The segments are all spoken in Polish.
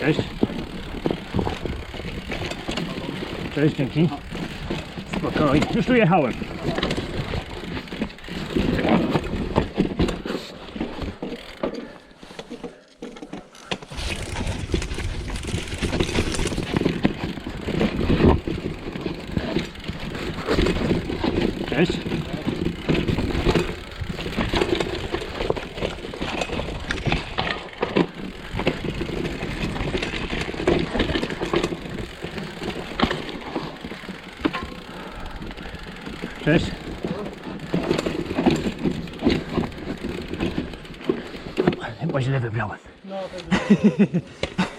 Cześć. Cześć, dzięki. Spokojnie, już tu jechałem. Cześć. Cześć. Chyba źle wybrałem.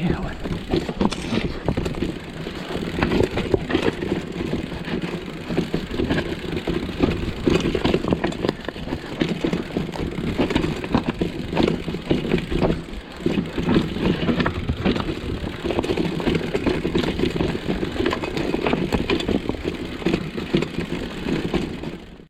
Yeah.